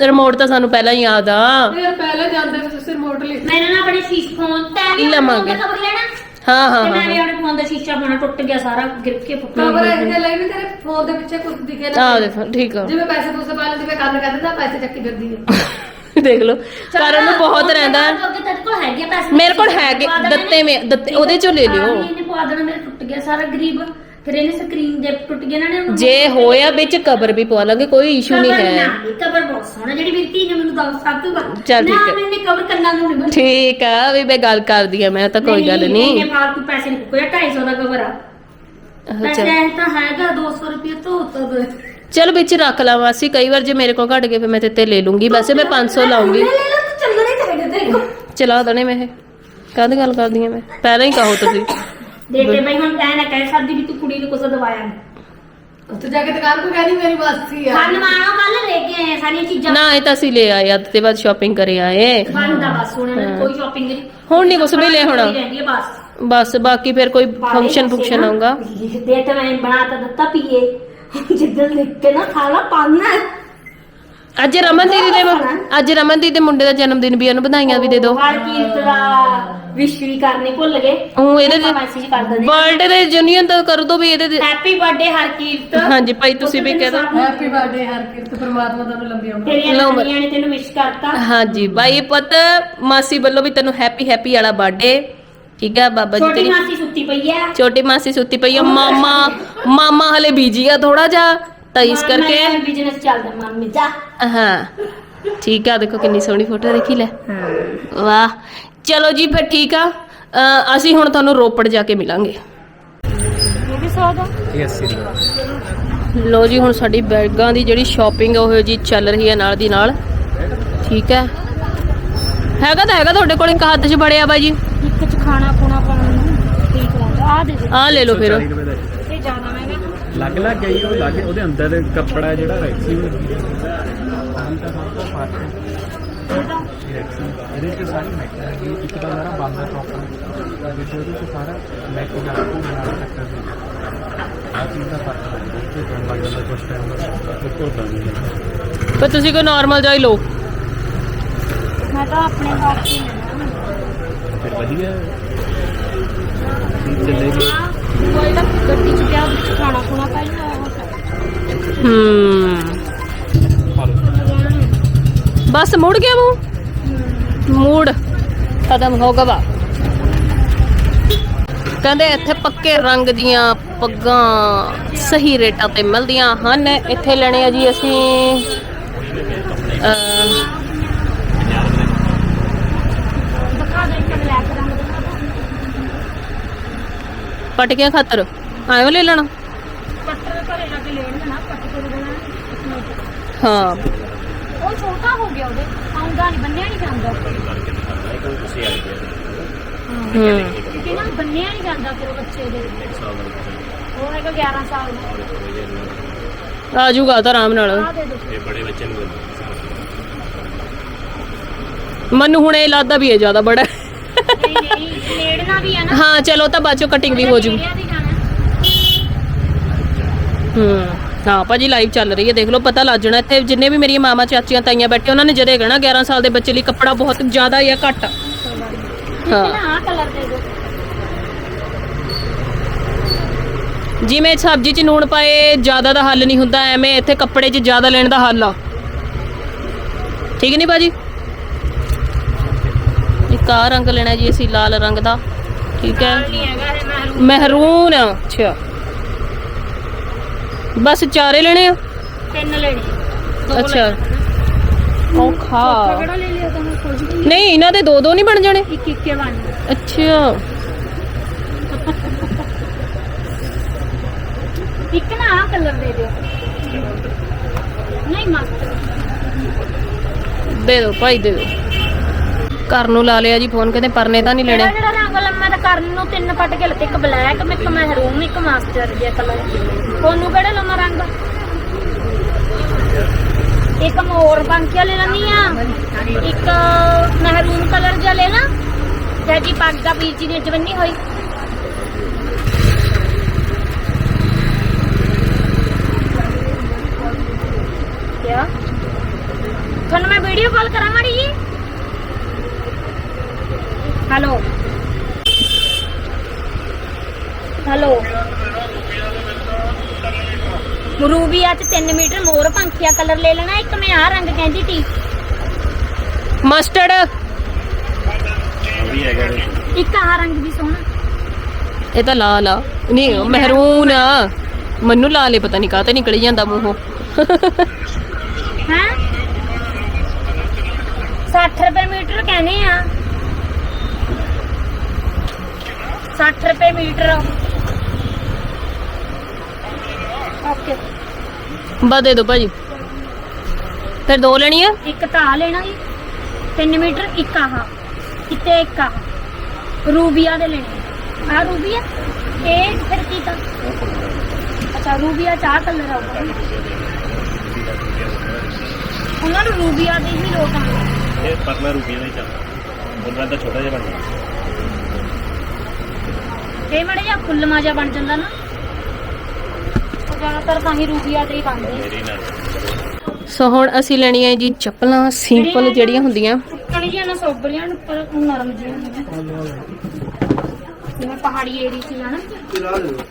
ਰਿਮੋਟ ਤਾਂ ਸਾਨੂੰ ਪਹਿਲਾਂ ਹੀ ਯਾਦ ਆ। ਯਾਰ ਪਹਿਲਾਂ ਜਾਂਦੇ ਵੀ ਤੁਸੀਂ ਰਿਮੋਟ ਲਿਖ ਮੈਨੂੰ ਨਾ ਆਪਣੇ ਸ਼ੀਸ਼ ਫੋਨ ਤੇ ਵੀ ਲਵਾਂਗੇ। ਖਬਰ ਲੈਣਾ। ਹਾਂ ਹਾਂ ਤੇ ਹਾਂ ਮੈਂ ਵੀ ਆਪਣੇ ਫੋਨ ਦਾ ਸ਼ੀਸ਼ਾ ਪਾਣਾ ਟੁੱਟ ਗਿਆ ਸਾਰਾ ਗਿਰ ਕੇ ਫੁੱਟਾ ਕਵਰ ਇਹਦੇ ਲਈ ਵੀ ਤੇਰੇ ਫੋਨ ਦੇ ਪਿੱਛੇ ਕੁਝ ਦਿਖੇ ਨਾ ਆ ਦੇਖੋ ਠੀਕ ਆ। ਜਿਵੇਂ ਪੈਸੇ ਪੂਸੇ ਪਾ ਲੈਂਦੀ ਮੈਂ ਕੰਨ ਕਰ ਦਿੰਦਾ ਪੈਸੇ ਚੱਕੀ ਫਿਰਦੀ ਹੈ ਦੇਖ ਲਓ। ਕਰਨ ਨੂੰ ਬਹੁਤ ਰਹਿੰਦਾ। ਹੈ। ਤੇਰੇ ਕੋਲ ਹੈਗੇ ਪੈਸੇ ਮੇਰੇ ਕੋਲ ਹੈਗੇ ਦਿੱਤੇ ਮੇ ਦਿੱਤੇ ਉਹਦੇ ਚੋਂ ਲੈ ਲਿਓ। ਇਹਨੇ ਪਵਾ ਦੇਣਾ ਮੇਰੇ ਟੁੱਟ ਗਿਆ ਸਾਰਾ ਗਰੀਬ। ਫਿਰ ਇਹਨੇ ਸਕਰੀਨ ਦੇ ਟੁੱਟ ਗਿਆ ਨਾ ਇਹਨੇ ਜੇ ਹੋਇਆ ਵਿੱਚ ਕਬਰ ਵੀ ਪਵਾ ਲਾਂਗੇ ਕੋਈ ਇਸ਼ੂ ਨਹੀਂ ਹੈ। ਕਬਰ ਬਹੁਤ ਸੋਹਣਾ ਜਿਹੜੀ ਮੇਰੀ ਧੀ ਨੇ ਮੈਨੂੰ ਦੱਸ ਸਭ ਤੋਂ ਵੱਧ ਚੱਲ ਠੀਕ ਨਾ ਹੈ। ਮੈਨੇ ਕਬਰ ਕੰਨਾਂ ਨੂੰ ਨਹੀਂ ਬੰਨੀ ਠੀਕ ਆ ਵੀ ਮੈਂ ਗੱਲ ਕਰਦੀ ਆ ਮੈਂ ਤਾਂ ਕੋਈ ਗੱਲ ਇਹਨੇ ਨਹੀਂ। ਫਾਲਤੂ ਪੈਸੇ ਨਹੀਂ ਕੋਈ 250 ਦਾ ਕਬਰ ਆ। ਪੈਸੇ ਚਲ ਤਾਂ ਹੈਗਾ 200 ਰੁਪਏ ਤੋਂ ਉੱਤੋਂ ਦੇ। ਚਲ ਵਿੱਚ ਰੱਖ ਲਾ ਮਾਸੀ ਕਈ ਵਾਰ ਜੇ ਮੇਰੇ ਕੋਲ ਘਟ ਗਏ ਫਿਰ ਮੈਂ ਤੇ ਤੇ ਲੈ ਲੂੰਗੀ। ਵੈਸੇ ਮੈਂ 500 ਲਾਉਂਗੀ। ਲੈ ਲੈ ਤੂੰ ਚੱਲਣੇ ਚਾਹੀਦੇ ਤੇ ਚਲਾ ਦਣੇ ਮੈਂ ਇਹ। ਕਾਹਦੀ ਗੱਲ ਕਰਦੀ ਆ ਮੈਂ? ਪਹਿਲਾਂ ਹੀ ਕਹੋ ਤੁਸੀਂ। ਦੇਤੇ ਬਈ ਹੁਣ ਕਹਿ ਨਾ ਕਹਿ ਸਕਦੀ ਵੀ ਤੂੰ ਕੁੜੀ ਨੂੰ ਕੁਛ ਦਵਾਇਆ ਨਹੀਂ ਉੱਥੇ ਜਾ ਕੇ ਦੁਕਾਨ ਕੋ ਕਹਿੰਦੀ ਮੇਰੀ ਮਾਸੀ ਆ। ਖਾਣ ਮਾਣੋ ਕੱਲ ਲੈ ਕੇ ਆਏ ਆ ਸਾਰੀਆਂ ਚੀਜ਼ਾਂ। ਨਾ ਇਹ ਤਾਂ ਅਸੀਂ ਲੈ ਆਏ ਅੱਜ ਤੇ ਬਾਅਦ ਸ਼ਾਪਿੰਗ ਕਰੇ ਆਏ। ਬੰਦਾ ਬਸ ਹੁਣ ਇਹਨਾਂ ਦੀ ਕੋਈ ਸ਼ਾਪਿੰਗ ਨਹੀਂ। ਹੁਣ ਨਹੀਂ ਕੁਛ ਵੀ ਲੈ ਹੋਣਾ। ਰਹਿੰਦੀ ਹੈ ਬਸ। ਬਸ ਬਾਕੀ ਫਿਰ ਕੋਈ ਫੰਕਸ਼ਨ ਫੰਕਸ਼ਨ ਆਊਗਾ। ਦੇ ਤੇ ਮੈਂ ਬਣਾ ਤਾਂ ਦਿੱਤਾ ਪੀਏ। ਜਿੱਦਣ ਲਿਖ ਕੇ ਨਾ ਖਾਲਾ ਪਾਣਾ ਅੱਜ ਰਮਨ ਦੀਦੀ ਦੇ ਅੱਜ ਰਮਨ ਦੀਦੀ ਦੇ ਮੁੰਡੇ ਦਾ ਜਨਮ ਦਿਨ ਵੀ ਉਹਨੂੰ ਵਧਾਈਆਂ ਵੀ ਦੇ ਦਿਓ। ਹਰ ਕੀਰਤ ਦਾ ਵਿਸ਼ ਵੀ ਕਰਨੀ ਭੁੱਲ ਗਏ। ਉਹ ਇਹਦੇ ਤੇ ਮੈਸੇਜ ਕਰ ਦਿੰਦੇ ਬਰਥਡੇ ਦੇ ਜੁਨੀਅਰ ਤਾਂ ਕਰ ਦੋ ਵੀ ਇਹਦੇ ਤੇ ਹੈਪੀ ਬਰਥਡੇ ਹਰ ਕੀਰਤ ਹਾਂਜੀ ਭਾਈ ਤੁਸੀਂ ਵੀ ਕਹਿ ਦਿਓ ਹੈਪੀ ਬਰਥਡੇ ਹਰ ਕਿਰਤ ਪਰਮਾਤਮਾ ਤੁਹਾਨੂੰ ਲੰਬੀ ਉਮਰ ਤੇਰੀਆਂ ਲਓ ਬਈ। ਨਾਨੀਆਂ ਨੇ ਤੈਨੂੰ ਵਿਸ਼ ਕਰਤਾ। ਹਾਂਜੀ ਭਾਈ ਪੁੱਤ ਮਾਸੀ ਵੱਲੋਂ ਵੀ ਤੈਨੂੰ ਹੈਪੀ ਹੈਪੀ ਵਾਲਾ ਬਰਥਡੇ ਠੀਕ ਹੈ ਬਾਬਾ ਜੀ ਛੋਟੀ ਤੇਰੀ ਮਾਸੀ ਸੁੱਤੀ ਪਈ ਹੈ ਛੋਟੀ ਮਾਸੀ ਸੁੱਤੀ ਪਈ ਆ। ਮਾਮਾ ਮਾਮਾ ਹਲੇ ਬੀਜੀ ਆ ਥੋੜਾ ਜਿਹਾ ਤਾਂ ਇਸ ਕਰਕੇ ਬਿਜ਼ਨਸ ਚੱਲਦਾ ਮੰਮੀ ਜਾ। ਹਾਂ ਠੀਕ ਆ ਦੇਖੋ ਕਿੰਨੀ ਸੋਹਣੀ ਫੋਟੋ ਦੇਖੀ ਲੈ। ਵਾਹ ਚਲੋ ਜੀ ਫਿਰ ਠੀਕ ਆ। ਅ, ਅਸੀਂ ਹੁਣ ਤੁਹਾਨੂੰ ਰੋਪੜ ਜਾ ਕੇ ਮਿਲਾਂਗੇ। ਇਹ ਵੀ ਸੌ ਦਾ? ਇਹ 80 ਦੀ ਲੋ ਜੀ ਹੁਣ ਸਾਡੀ ਬੈਗਾਂ ਦੀ ਜਿਹੜੀ ਸ਼ਾਪਿੰਗ ਉਹ ਜੀ ਚੱਲ ਰਹੀ ਹੈ ਨਾਲ ਦੀ ਨਾਲ। ਠੀਕ ਹੈ ਹੈਗਾ ਤਾਂ ਹੈਗਾ ਤੁਹਾਡੇ ਕੋਲ ਇੱਕ ਹੱਥ 'ਚ ਬੜਿਆ ਬਾਈ ਜੀ। ਇੱਕ ਚ ਖਾਣਾ ਖੁਣਾ ਆ ਲੈ ਲਓ ਫਿਰ। 140 ਰੁਪਏ ਦਾ ਇੱਕ। ਇਹ ਜ਼ਿਆਦਾ ਮਹਿੰਗਾ ਲੱਗ ਲੱਗ ਗਈ ਉਹ ਲੱਗ ਉਹਦੇ ਅੰਦਰ ਕੱਪੜਾ ਜਿਹੜਾ ਰੈਕਸੀ ਹੈ ਇਹਦਾ। ਰੈਕਸੀ ਇਹਦੇ ਚ ਸਾਰੀ ਮੈਕ ਹੈਗੀ ਇੱਕ ਤਾਂ ਸਾਰਾ ਬੰਦ ਹੈ ਪ੍ਰੋਪਰ ਵਿੱਚ ਉਹਦੇ ਚ ਸਾਰਾ ਮੈਕ ਨਾਲ ਘੁੰਮਣਾ ਟੱਕਰ ਦੇ ਆ ਚੀਜ਼ ਦਾ ਫ਼ਰਕ ਹੈ ਕਿ ਤੁਹਾਨੂੰ ਲੱਗ ਜਾਂਦਾ ਕੁਝ ਟਾਈਮ ਦਾ ਕੁਝ ਹੋਦਾ ਨਹੀਂ ਹੈ ਪਰ ਤੁਸੀਂ ਕੋਈ ਨਾਰਮਲ ਜਾਈ ਲਓ। ਮੈਂ ਤਾਂ ਆਪਣੇ ਹੀ ਲੈਣਾ। ਫਿਰ ਵਧੀਆ। ਚੱਲੇਗੀ ਉਹ ਇਹਦਾ ਗੱਡੀ ਚ ਪਿਆ ਵਿੱਚ ਖਾਣਾ ਖੁਣਾ ਪਾਈਦਾ ਹੂੰ। ਬਸ ਮੁੜ ਗਿਆ ਮੂੰਹ? ਮੂਡ ਖਤਮ ਹੋ ਗਿਆ ਕਹਿੰਦੇ ਇੱਥੇ ਪੱਕੇ ਰੰਗ ਦੀਆਂ ਪੱਗਾਂ ਸਹੀ ਰੇਟਾਂ ਤੇ ਮਿਲਦੀਆਂ ਹਨ। ਇੱਥੇ ਲੈਣੇ ਆ ਜੀ ਅਸੀਂ ਅਹ, ਦਿਖਾ ਦੇ ਇੱਕ ਬਲੈਕ ਰੰਗ ਦਿਖਾ ਦੇ ਪਟਕਿਆਂ ਖਾਤਰ ਆਇਓ ਲੈ ਲੈਣਾ। ਕੱਟਰ ਘਰੇ ਜਾ ਕੇ ਲੈਣ ਦੇਣਾ ਕੱਟ ਕੇ ਦੇਣਾ। ਹਾਂ। ਉਹ ਛੋਟਾ ਹੋ ਗਿਆ ਉਹਦੇ ਆਉਂਦਾ ਨਹੀਂ ਬੰਨਿਆ ਨਹੀਂ ਜਾਂਦਾ। ਹੂੰ? ਕਿਉਂਕਿ ਨਾ ਬੰਨਿਆ ਨਹੀਂ ਜਾਂਦਾ ਫਿਰ ਉਹ ਬੱਚੇ ਦੇ। ਉਹ ਹੈਗਾ 11 ਸਾਲ ਦਾ। ਆ ਜਾਊਗਾ ਤਾਂ ਆਰਾਮ ਨਾਲ। ਆ ਦੇ ਦੇ। ਮੈਨੂੰ ਹੁਣ ਇਹ ਲੱਗਦਾ ਵੀ ਇਹ ਜ਼ਿਆਦਾ ਬੜਾ ਹੈ। ਹੈ ਚਲੋ ਤਾਂ ਬਾਅਦ ਚੋਂ ਕਟਿੰਗ ਵੀ ਹੋ ਜੂ। ਹੂੰ ਹਾਂ ਭਾਜੀ ਲਾਈਵ ਚੱਲ ਰਹੀ ਹੈ ਦੇਖ ਲਓ ਪਤਾ ਲੱਗ ਜਾਣਾ ਇੱਥੇ ਜਿੰਨੇ ਵੀ ਮੇਰੀਆਂ ਮਾਮਾ ਚਾਚੀਆਂ ਤਾਈਆਂ ਬੈਠੇ ਉਹਨਾਂ ਨੇ ਜਦੇ ਕਹਿਣਾ 11 ਸਾਲ ਦੇ ਬੱਚੇ ਲਈ ਕੱਪੜਾ ਬਹੁਤ ਜ਼ਿਆਦਾ ਜਾਂ ਘੱਟ। ਹਾਂ। ਨਾ ਆ ਕਲਰ ਦੇ ਦੋ ਜਿਵੇਂ ਸਬਜ਼ੀ 'ਚ ਨੂਣ ਪਾਏ ਜ਼ਿਆਦਾ ਦਾ ਹੱਲ ਨਹੀਂ ਹੁੰਦਾ ਐਵੇਂ ਇੱਥੇ ਕੱਪੜੇ 'ਚ ਜ਼ਿਆਦਾ ਲੈਣ ਦਾ ਹੱਲ ਆ। ਠੀਕ ਨਹੀਂ ਭਾਜੀ? ਇੱਕ ਆਹ ਰੰਗ ਲੈਣਾ ਜੀ ਅਸੀਂ ਲਾਲ ਰੰਗ ਦਾ। ਠੀਕ ਹੈ। ਮਹਿਰੂਨ ਅੱਛਾ। ਬਸ ਚਾਰੇ ਲੈਣੇ ਆ? ਤਿੰਨ ਲੈਣੇ। ਅੱਛਾ। ਔਖਾ। ਨਹੀਂ। ਇਹਨਾਂ ਦੇ ਦੋ ਦੋ ਨਹੀਂ ਬਣ ਜਾਣੇ? ਇੱਕ ਇੱਕੇ ਬਣ। ਅੱਛਾ। ਇੱਕ ਨਾ ਆ ਕਲਰ ਦੇ ਦਿਓ। ਨਹੀਂ ਮਸਤ ਦੇ ਦਿਓ ਭਾਈ ਦੇ ਦਿਓ। ਘਰ ਨੂੰ ਲਾ ਲਿਆ ਜੀ ਫੋਨ ਕਹਿੰਦੇ ਪਰਨੇ ਤਾਂ ਨਹੀਂ ਲੈਣੇ। ਜਿਹੜਾ ਰੰਗ ਲੰਮਾ ਤਾਂ ਕਰਨ ਨੂੰ ਤਿੰਨ ਪੱਟ ਕੇ ਲੱਤੇ ਇੱਕ ਬਲੈਕ ਇੱਕ ਮਹਿਰੂਨ ਇੱਕ ਮਾਸਟਰ ਜਿਹਾ ਕਲਰ ਤੁਹਾਨੂੰ ਕਿਹੜਾ ਲੰਮਾ ਰੰਗ? ਇੱਕ ਮੋਰ ਪੰਖੀਆ ਲੈ ਲੈਣੀ ਆ, ਇੱਕ ਮਹਿਰੂਨ ਕਲਰ ਜਿਹਾ ਲੈ ਲਾ ਤੇ ਪੱਗ ਦਾ ਵੀਰ ਜੀ ਨੇ ਜਵੰਨੀ ਹੋਈ। ਕਿਆ? ਤੁਹਾਨੂੰ ਮੈਂ ਵੀਡੀਓ ਕਾਲ ਕਰਾਂ ਮਾੜੀ ਜੀ? ਹੈਲੋ ਹੈਲੋ ਰੂਬੀਆ ਚ 3 ਮੀਟਰ ਮੋਰ ਪੰਖੀਆ ਕਲਰ ਲੈ ਲੈਣਾ ਇੱਕ ਮੈਂ ਆ ਰੰਗ ਕਹਿੰਦੀ ਟੀ ਮਸਟਰਡ ਵੀ ਹੈਗਾ ਇੱਕ ਆਹ ਰੰਗ ਵੀ ਸੋਹਣਾ। ਇਹ ਤਾਂ ਲਾਲ ਆ ਨਹੀਂ ਮਹਿਰੂਨ ਆ। ਮੈਨੂੰ ਲਾਲ ਹੀ ਪਤਾ ਨਹੀਂ ਕਾਹਤੇ ਨਿਕਲ ਜਾਂਦਾ ਮੂੰਹੋਂ। ਹੈ? 60 ਰੁਪਏ ਮੀਟਰ ਕਹਿੰਦੇ ਆ। 60 ਰੁਪਏ ਮੀਟਰ। ਓਕੇ। ਬਾ ਦੇ ਦਿਓ ਭਾਜੀ। ਫਿਰ ਦੋ ਲੈਣੀ ਆ? ਇੱਕ ਤਾਂ ਆਹ ਲੈਣਾ ਜੀ। 3 ਮੀਟਰ ਇੱਕ ਆਹ। ਕਿਤੇ ਇੱਕ ਆ ਰੂਬੀਆ ਦੇ ਲੈਣੇ। ਆ ਰੂਬੀਆ? ਇਹ ਫਿਰ ਕੀ ਤਾਂ? ਅੱਛਾ ਰੂਬੀਆ ਚਾਹ ਕਲਰ ਆਊਗਾ ਉਹਨਾਂ ਨੂੰ ਰੂਬੀਆ ਦੇ ਹੀ ਲੋਕ ਆਉਂਦੇ ਇਹ ਪਤਲਾ ਰੁਪਏ ਦਾ ਹੀ ਚੱਲਦਾ ਉਹਨਾਂ ਦਾ ਛੋਟਾ ਜਿਹਾ ਬਣਦਾ ਇਹ ਮੜੇ ਜਾਂ ਫੁੱਲਮਾ ਜਿਹਾ ਬਣ ਜਾਂਦਾ ਨਾ। ਉਹ ਜ਼ਿਆਦਾਤਰ ਤਾਂ ਹੀ ਰੂਬੀਆ ਤੇ ਹੀ ਬਣਦੇ ਸੋ ਹੁਣ ਅਸੀਂ ਲੈਣੀਆਂ ਹੈ ਜੀ ਚੱਪਲਾਂ ਸਿੰਪਲ ਜਿਹੜੀਆਂ ਹੁੰਦੀਆਂ। ਟੁੱਟਣ ਜਿਹਾ ਨਾ ਸੋਬਰੀਆਂ ਨੂੰ ਪਰ ਨਰਮ ਜਿਹੀਆਂ ਹੁੰਦੀਆਂ। ਜਿਵੇਂ ਪਹਾੜੀ ਏਰੀਆ 'ਚ ਜਾਣਾ।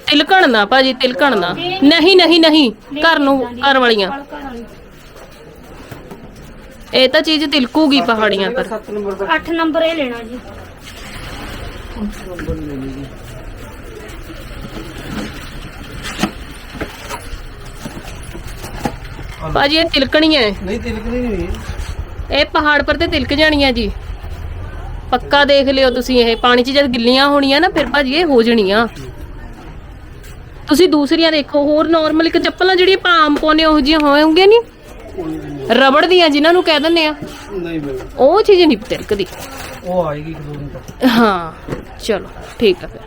ਤਿਲਕਣ ਨਾ ਭਾਜੀ ਤਿਲਕਣ ਨਾ ਨਹੀਂ ਨਹੀਂ ਨਹੀਂ। ਘਰ ਨੂੰ ਘਰ ਵਾਲੀਆਂ। ਇਹ ਤਾਂ ਚੀਜ਼ ਤਿਲਕੂਗੀ ਪਹਾੜੀਆਂ ਪਰ। ਅੱਠ ਨੰਬਰ ਇਹ ਲੈਣਾ ਜੀ। ਭਾਜੀ ਇਹ ਤਿਲਕਣੀਆਂ ਹੈ। ਨਹੀਂ ਤਿਲਕਦੀ ਨਹੀਂ ਇਹ ਪਹਾੜ ਪਰ ਤੇ ਤਿਲਕ ਜਾਣੀਆਂ ਜੀ। ਪੱਕਾ ਦੇਖ ਲਿਓ ਤੁਸੀਂ ਇਹ। ਪਾਣੀ 'ਚ ਜਦ ਗਿੱਲੀਆਂ ਹੋਣੀਆਂ ਨਾ ਫਿਰ ਭਾਜੀ ਇਹ ਹੋ ਜਾਣੀਆਂ। ਤੁਸੀਂ ਦੂਸਰੀਆਂ ਦੇਖੋ ਹੋਰ ਨਾਰਮਲ ਇੱਕ ਚੱਪਲਾਂ ਜਿਹੜੀ ਆਪਾਂ ਆਮ ਪਾਉਨੇ ਉਹ ਜਿਹੀਆਂ ਹੋਣਗੀਆਂ ਨਹੀਂ? ਰਬੜ ਦੀਆਂ ਜਿਨ੍ਹਾਂ ਨੂੰ ਕਹਿ ਦਿੰਦੇ ਆ ਨਹੀਂ। ਉਹ ਚੀਜ਼ ਨਹੀਂ ਤਿਲਕਦੀ। ਉਹ ਆਏਗੀ ਇੱਕ ਦੋ ਦਿਨ ਤੱਕ। ਹਾਂ ਚਲੋ ਠੀਕ ਆ ਫਿਰ।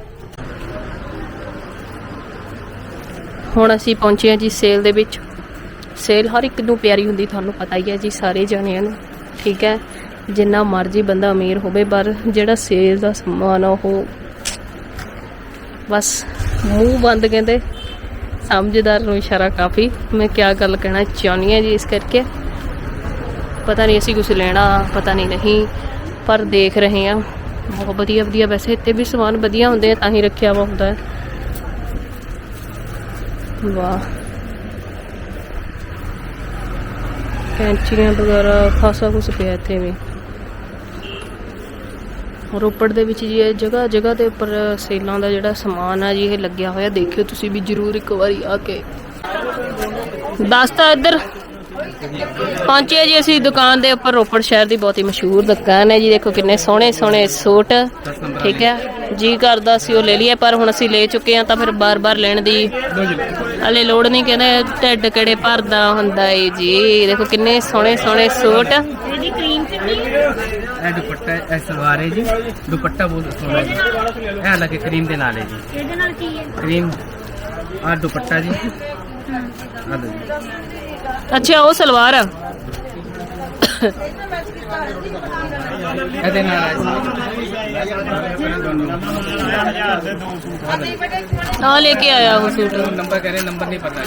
ਹੁਣ ਅਸੀਂ ਪਹੁੰਚੇ ਹਾਂ ਜੀ ਸੇਲ ਦੇ ਵਿੱਚ। ਸੇਲ ਹਰ ਇੱਕ ਨੂੰ ਪਿਆਰੀ ਹੁੰਦੀ, ਤੁਹਾਨੂੰ ਪਤਾ ਹੀ ਹੈ ਜੀ, ਸਾਰੇ ਜਣਿਆਂ ਨੂੰ, ਠੀਕ ਹੈ? ਜਿੰਨਾ ਮਰਜ਼ੀ ਬੰਦਾ ਅਮੀਰ ਹੋਵੇ, ਪਰ ਜਿਹੜਾ ਸੇਲ ਦਾ ਸਮਾਨ ਆ, ਉਹ ਬਸ ਮੂੰਹ ਬੰਦ ਕਹਿੰਦੇ, ਸਮਝਦਾਰ ਨੂੰ ਇਸ਼ਾਰਾ ਕਾਫੀ। ਮੈਂ ਕਿਆ ਗੱਲ ਕਹਿਣਾ ਚਾਹੁੰਦੀ ਹਾਂ ਜੀ ਇਸ ਕਰਕੇ। ਪਤਾ ਨਹੀਂ ਅਸੀਂ ਕੁਝ ਲੈਣਾ, ਪਤਾ ਨਹੀਂ ਨਹੀਂ, ਪਰ ਦੇਖ ਰਹੇ ਹਾਂ। ਬਹੁਤ ਵਧੀਆ ਵਧੀਆ, ਵੈਸੇ ਇੱਥੇ ਵੀ ਸਮਾਨ ਵਧੀਆ ਹੁੰਦੇ ਆ, ਤਾਂ ਹੀ ਰੱਖਿਆ ਵਾ ਹੁੰਦਾ ਹੈ। ਵਾਹ। ਕੈਂਚੀਆਂ ਵਗੈਰਾ, ਖਾਸਾ ਕੁਝ ਪਿਆ ਇੱਥੇ ਵੀ। ਰੋਪੜ ਦੇ ਵਿੱਚ ਜੀ ਇਹ ਜਗ੍ਹਾ ਜਗ੍ਹਾ ਦੇ ਉੱਪਰ ਸੇਲਾਂ ਦਾ ਜਿਹੜਾ ਸਮਾਨ ਆ ਜੀ, ਇਹ ਲੱਗਿਆ ਹੋਇਆ। ਦੇਖਿਓ ਤੁਸੀਂ ਵੀ ਜਰੂਰ ਇੱਕ ਵਾਰੀ ਆ ਕੇ। ਦੱਸ ਇੱਧਰ। ਪਹੁੰਚੇ ਜੀ ਅਸੀਂ ਦੁਕਾਨ ਦੇ ਉੱਪਰ। ਰੋਪੜ ਸ਼ਹਿਰ ਦੀ ਬਹੁਤ ਹੀ ਮਸ਼ਹੂਰ ਦੁਕਾਨ ਹੈ ਜੀ। ਦੇਖੋ ਕਿੰਨੇ ਸੋਹਣੇ ਸੋਹਣੇ ਸੂਟ। ਠੀਕ ਹੈ। ਜੀ ਕਰਦਾ ਸੀ, ਉਹ ਲੈ ਲਈਏ, ਪਰ ਹੁਣ ਅਸੀਂ ਲੈ ਚੁੱਕੇ ਹਾਂ, ਤਾਂ ਫਿਰ ਬਾਰ-ਬਾਰ ਲੈਣ ਦੀ ਹਲੇ ਲੋੜ ਨਹੀਂ ਕਹਿੰਦੇ ਢਿੱਡ ਕਿਹੜੇ ਭਰਦਾ ਹੁੰਦਾ ਏ ਜੀ। ਦੇਖੋ ਕਿੰਨੇ ਸੋਹਣੇ ਸੋਹਣੇ ਸੂਟ। ਇਹਦੀ ਕਰੀਮ ਚਿੱਟੀ ਇਹ ਦੁਪੱਟਾ ਇਹ ਸਲਵਾਰ ਹੈ ਜੀ। ਦੁਪੱਟਾ ਬਹੁਤ ਸੋਹਣਾ ਜੀ। ਇਹ ਹਾਲਾਂਕਿ ਕਰੀਮ ਦੇ ਨਾਲ ਹੈ ਜੀ। ਇਹਦੇ ਨਾਲ ਕੀ ਹੈ ਕਰੀਮ ਆ ਦੁਪੱਟਾ ਜੀ। ਆ ਲਓ ਜੀ। ਅੱਛਾ ਉਹ ਸਲਵਾਰ ਆ। ਇਹਦੇ ਨਾਲ ਲੈ ਕੇ ਆਇਆ ਉਹ ਸੂਟ। ਨੰਬਰ ਕਰੇ ਨੰਬਰ ਨਹੀਂ ਪਤਾ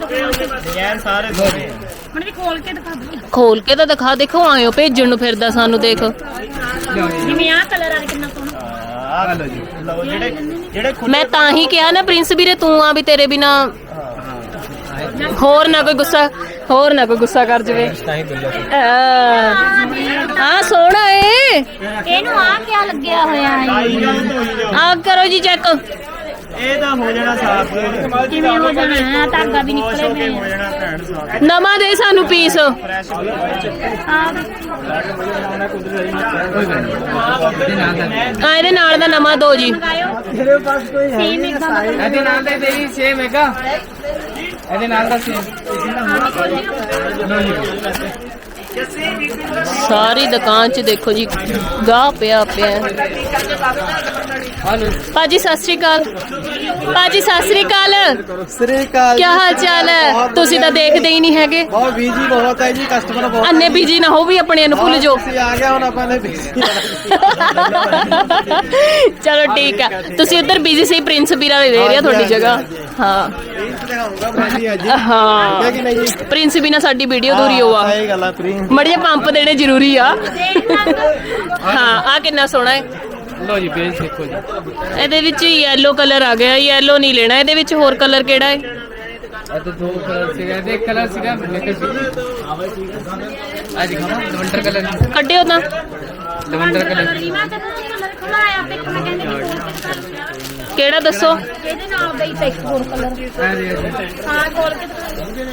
ਖੋਲ ਕੇ ਡਿਜ਼ਾਈਨ ਸਾਰੇ ਲਓ ਜੀ। ਮਨ ਵੀ ਖੋਲ ਕੇ ਦਿਖਾ ਦੋ ਖੋਲ ਕੇ ਤਾਂ ਦਿਖਾ ਦੇਖੋ ਆਇਓ ਭੇਜਣ ਨੂੰ ਫਿਰਦਾ ਸਾਨੂੰ ਦੇਖ। ਲਓ ਜੀ। ਜਿਵੇਂ ਆਹ ਕਲਰ ਆ ਕਿੰਨਾ ਸੋਹਣਾ। ਆ ਲਓ ਜੀ। ਲਓ ਜਿਹੜੇ ਜਿਹੜੇ ਮੈਂ ਤਾਂ ਹੀ ਕਿਹਾ ਨਾ ਪ੍ਰਿੰਸ ਵੀਰੇ ਤੂੰ ਆ ਵੀ ਤੇਰੇ ਬਿਨਾ ਹੋਰ ਨਾ ਕੋਈ ਗੁੱਸਾ। ਹੋਰ ਨਾ ਕੋਈ ਗੁੱਸਾ ਕਰ ਜਵੇ। ਆ ਸੋਹਣਾ ਏ। ਇਹਨੂੰ ਆ ਕਿਆ ਲੱਗਿਆ ਹੋਇਆ ਹੈ। ਆ ਕਰੋ ਜੀ ਚੈੱਕ। ਇਹ ਤਾਂ ਹੋ। ਜਾਣਾ ਸਾਫ਼ ਕਿਵੇਂ ਹੋ ਜਾਣਾ ਹੈ ਧਾਗਾ ਵੀ ਨਿਕਲੇ ਹੋ ਹੋਏ ਜਾਣਾ ਘੈਂਟ ਸਾਫ਼ ਨਵਾਂ ਦੇ ਸਾਨੂੰ ਪੀਸ ਆ ਇਹਦੇ ਨਾਲ ਦਾ ਆ ਇਹਦੇ ਨਾਲ ਦਾ ਨਵਾਂ ਦੋ ਜੀ। ਲਗਾਇਓ ਸੇਮ ਇੱਕਦਮ ਇਹਦੇ ਨਾਲ ਦਾ ਸੇਮ ਹੈਗਾ ਇਹਦੇ ਨਾਲ ਦਾ ਸਾਰੀ ਦੁਕਾਨ 'ਚ ਦੇਖੋ ਜੀ ਗਾਹ ਪਿਆ ਪਿਆ। ਭਾਜੀ ਸਤਿ ਸ੍ਰੀ ਅਕਾਲ। ਭਾਜੀ ਸਤਿ ਸ੍ਰੀ ਅਕਾਲ। ਸ੍ਰੀ ਅਕਾਲ ਕੀ ਹਾਲ ਚਾਲ ਹੈ? ਤੁਸੀਂ ਤਾਂ ਦੇਖਦੇ ਹੀ ਨਹੀਂ ਹੈਗੇ। ਬਹੁਤ ਬੀਜੀ ਬਹੁਤ ਹੈ ਜੀ ਕਸਟਮਰ ਬਹੁਤ ਅੰਨੇ ਬੀਜੀ ਨਾ ਹੋ ਵੀ ਆਪਣੇ ਨੂੰ ਭੁੱਲ ਜਾਓ। ਤੁਸੀਂ ਆ ਗਏ ਹੁਣ ਆਪਾਂ ਨੇ ਬੀਜੀ ਚਲੋ ਠੀਕ ਆ ਤੁਸੀਂ ਉੱਧਰ ਬਿਜ਼ੀ ਸੀ ਪ੍ਰਿੰਸ ਵੀਰਾ ਦੇ ਦੇ ਰਿਹਾ ਤੁਹਾਡੀ ਜਗ੍ਹਾ। ਹਾਂ। ਦਿਖਾਉਂਗਾ ਬੀਜੀ ਅੱਜ ਹਾਂ। ਹੈ। ਕਿ ਨਹੀਂ ਜੀ ਪ੍ਰਿੰਸ ਬਿਨਾ ਸਾਡੀ ਵੀਡੀਓ ਦੂਰੀ ਹੋਆ ਸਹੀ ਗੱਲ ਆ ਮੜੀਏ ਪੰਪ ਦੇਣੇ ਜ਼ਰੂਰੀ ਆ। ਹਾਂ ਆ ਕਿੰਨਾ ਸੋਹਣਾ ਹੈ। ਲਓ ਜੀ ਬੇਸ ਦੇਖੋ ਜੀ। ਇਹਦੇ ਵਿੱਚ ਯੈਲੋ ਕਲਰ ਆ ਗਿਆ ਯੈਲੋ ਨਹੀਂ ਲੈਣਾ। ਇਹਦੇ ਵਿੱਚ ਹੋਰ ਕਲਰ ਕਿਹੜਾ ਹੈ? ਇਹ ਤਾਂ ਦੋ ਕਲਰ ਸੀਗਾ ਇਹਦੇ ਕਲਰ ਸੀਗਾ ਬਲੈਕ ਸੀ ਆ ਦਿਖਾਵਾ ਲਵੰਡਰ ਕਲਰ ਕੱਢਿਓ ਤਾਂ। ਲਵੰਡਰ ਕਲਰ ਰੀਮਾ ਤੇ ਕਲਰ ਖੁਲਾਇਆ ਤੇ ਮੈਂ ਕਹਿੰਦੀ। ਕਿਹੜਾ ਦੱਸੋ? ਇਹਦੇ ਨਾਲ ਦਾ ਹੀ ਤਾਂ ਇੱਕ ਹੋਰ ਕਲਰ ਆ ਦੇ ਹਾਂ ਖੋਲ ਕੇ ਦਿਖਾ ਦਿਓ।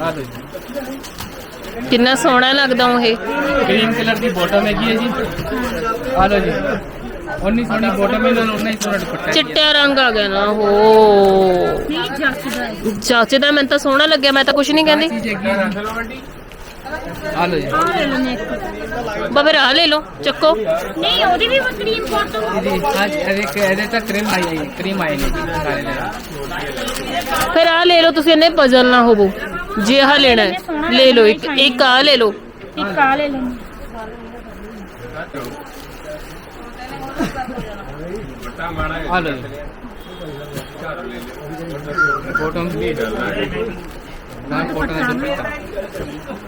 ਆ ਲਓ ਜੀ ਕਿੰਨਾ ਸੋਹਣਾ ਲੱਗਦਾ ਉਹ ਇਹ। ਗ੍ਰੀਨ ਕਲਰ ਦੀ ਬੋਟਮ ਹੈਗੀ ਹੈ ਜੀ। ਆ ਲਓ ਜੀ। ਉਨੀ ਸੋਹਣੀ ਬੋਟਮ ਹੈ ਨਾਲ ਉਨਾ ਹੀ ਸੋਹਣਾ ਦੁਪੱਟਾ ਹੈ। ਚਿੱਟਾ ਰੰਗ ਆ ਗਿਆ ਨਾ ਹੋ। ਨਹੀਂ ਚਾਚੇ ਦਾ ਮੈਨੂੰ ਤਾਂ ਸੋਹਣਾ ਲੱਗਿਆ ਮੈਂ ਤਾਂ ਕੁਝ ਨਹੀਂ ਕਹਿੰਦੀ। ਚੀਜ਼ ਹੈਗੀ ਹੈ ਜੀ। ਆ ਲਓ ਜੀ। ਆ ਲੈ ਲੈਣੇ ਇੱਕ। ਬਾ ਫਿਰ ਆ ਲੈ ਲਓ ਚੱਕੋ। ਨਹੀਂ ਉਹਦੀ ਵੀ ਕਰੀਮ ਫੋਟੋ ਜੀ ਅੱਜ ਇਹਦੇ ਇਹਦੇ ਤਾਂ ਕਰੀਮ ਆਈ ਹੈ ਕਰੀਮ ਆਈ ਨੇ ਜੀ ਸਾਰੇ ਲੈ ਫਿਰ ਆ ਲੈ ਲਓ ਤੁਸੀਂ ਇਹਨੇ ਪਜ਼ਲ ਨਾ ਹੋਵੋ। ਜੇ ਆਹ ਲੈਣਾ ਹੈ ਲੈ ਲਓ ਇੱਕ ਇੱਕ ਆ ਲੈ ਲਓ। ਇੱਕ ਆ ਲੈ ਲੈਣੇ ਆ ਲਓ। ਜੀ ਫੋਟੋ ਵੀ ਨਾ ਫੋਟੋ ਦਾ ਦੁਪੱਟਾ ਆਹ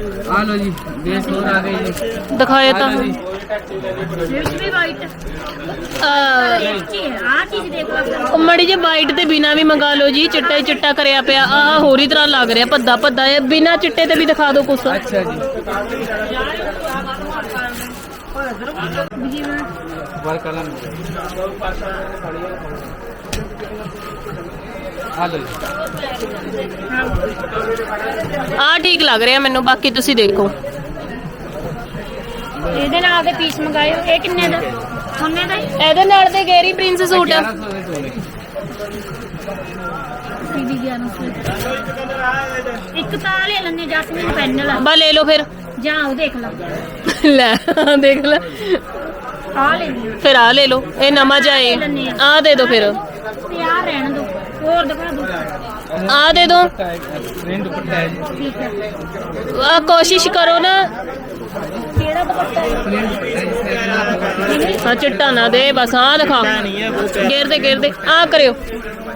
ਲਓ ਜੀ ਬੇਸ ਹੋਰ ਆ ਗਈ ਜੀ। ਦਿਖਾਇਆ ਤਾਂ ਲਓ ਜੀ। ਵਿੱਚ ਵੀ ਵਾਈਟ ਆ ਕੀ ਹੈ ਆ ਚੀਜ਼ ਦੇਖ ਲਓ ਉਹ ਮੜੀ ਜੇ ਵਾਈਟ ਤੇ ਬਿਨਾ ਵੀ ਮੰਗਾ ਲਓ ਜੀ ਚਿੱਟਾ ਹੀ ਚਿੱਟਾ ਕਰਿਆ ਪਿਆ ਆ ਹੋਰ ਹੀ ਤਰ੍ਹਾਂ ਲੱਗ ਰਿਹਾ ਭੱਦਾ ਭੱਦਾ ਇਹ ਬਿਨਾ ਚਿੱਟੇ ਤੇ ਵੀ ਦਿਖਾ ਦਿਓ ਕੁਛ। ਅੱਛਾ ਜੀ। ਜਿਵੇਂ ਵਰਕ ਕਲਮ ਆ ਠੀਕ ਲੱਗ ਰਿਹਾ ਮੈਨੂੰ ਬਾਕੀ ਤੁਸੀਂ ਦੇਖੋ। ਇਹਦੇ ਨਾਲ ਦੇ ਪੀਸ ਮੰਗਾਏ ਇਹ ਕਿੰਨੇ ਦਾ? ਉਹਨੇ ਦਾ ਹੀ? ਇਹਦੇ ਨਾਲ ਤੇ ਗੇਰੀ ਪ੍ਰਿੰਸ ਸੂਟ। ਆ 1100 ਦੇ ਦੋ ਨੇ ਸੀਡੀ ਗਿਆ ਨੂੰ ਇੱਕ ਤਾਂ ਲੈ ਲੈਣੇ ਜਸਮੀਨ ਪੈਨਲ ਆ। ਬਾ ਲੈ ਲਓ ਫਿਰ। ਜਾਂ ਉਹ ਦੇਖ ਲਾ। ਲੈ ਦੇਖ ਲੈ। ਆ ਲੈ ਲਈ ਫਿਰ ਆ ਲੈ ਲਓ ਇਹ ਨਵਾਂ ਜਾਏ ਆ। ਦੇ ਦਿਓ ਫਿਰ। ਤੇ ਆ ਰਹਿਣ ਦੋ ਹੋਰ ਦਿਖਾ ਦੋ। ਆ ਦੇ ਦਿਓ ਪ੍ਰਿੰਟ ਦੁਪੱਟਾ ਹੈ ਆ ਕੋਸ਼ਿਸ਼ ਕਰੋ ਨਾ। ਕਿਹੜਾ ਦੁਪੱਟਾ ਹੈ ਹਾਂ ਚਿੱਟਾ ਨਾ ਦੇ ਬਸ ਆ ਦਿਖਾ। ਗੇਰ ਦੇ ਗੇਰ ਦੇ ਆ ਕਰਿਓ।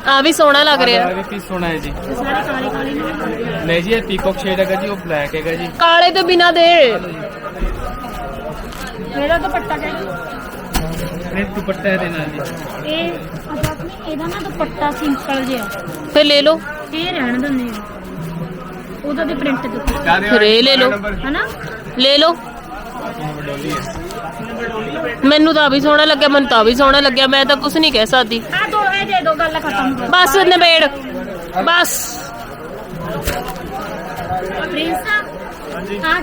ਆ ਵੀ ਸੋਹਣਾ ਲੱਗ ਆ ਰਿਹਾ ਵੀ ਪੀਸ ਸੋਹਣਾ ਹੈ ਜੀ। ਸਾਰੇ ਕਾਲੇ ਕਾਲੇ ਨੇ। ਨਹੀਂ ਜੀ ਇਹ ਪੀਕੌਕ ਸ਼ੇਡ ਹੈਗਾ ਜੀ ਉਹ ਬਲੈਕ ਹੈਗਾ ਜੀ। ਕਾਲੇ ਤੋਂ ਬਿਨਾ ਦੇ। ਇਹਦਾ ਦੁਪੱਟਾ ਕਿਹੜਾ ਪ੍ਰਿੰਟ ਦੁਪੱਟਾ ਇਹਦੇ ਨਾਲ ਜੀ। ਇਹ ਇਹਦਾ ਨਾ ਦੁਪੱਟਾ ਸਿੰਪਲ ਜਿਹਾ। ਫਿਰ ਲੈ ਲਓ। ਇਹ ਰਹਿਣ ਦਿੰਦੇ ਆ। ਉਹਦਾ ਤੇ ਪ੍ਰਿੰਟ ਦੁਪੱਟਾ ਫਿਰ ਇਹ ਲੈ ਲਓ। ਹਨਾ? ਲੈ ਲਓ। ਮੈਨੂੰ ਤਾਂ ਵੀ ਸੋਹਣਾ ਲੱਗਿਆ ਮੈਨੂੰ ਤਾਂ ਵੀ ਸੋਹਣਾ ਲੱਗਿਆ। ਮੈਂ ਤਾਂ ਕੁਝ ਨਹੀਂ ਕਹਿ ਸਕਦੀ। ਆ ਦੋ ਇਹ ਦੇ ਦੋ ਗੱਲ ਖਤਮ ਬਸ ਨਿਬੇੜ। ਬਸ। ਪ੍ਰਿੰਸ ਆ।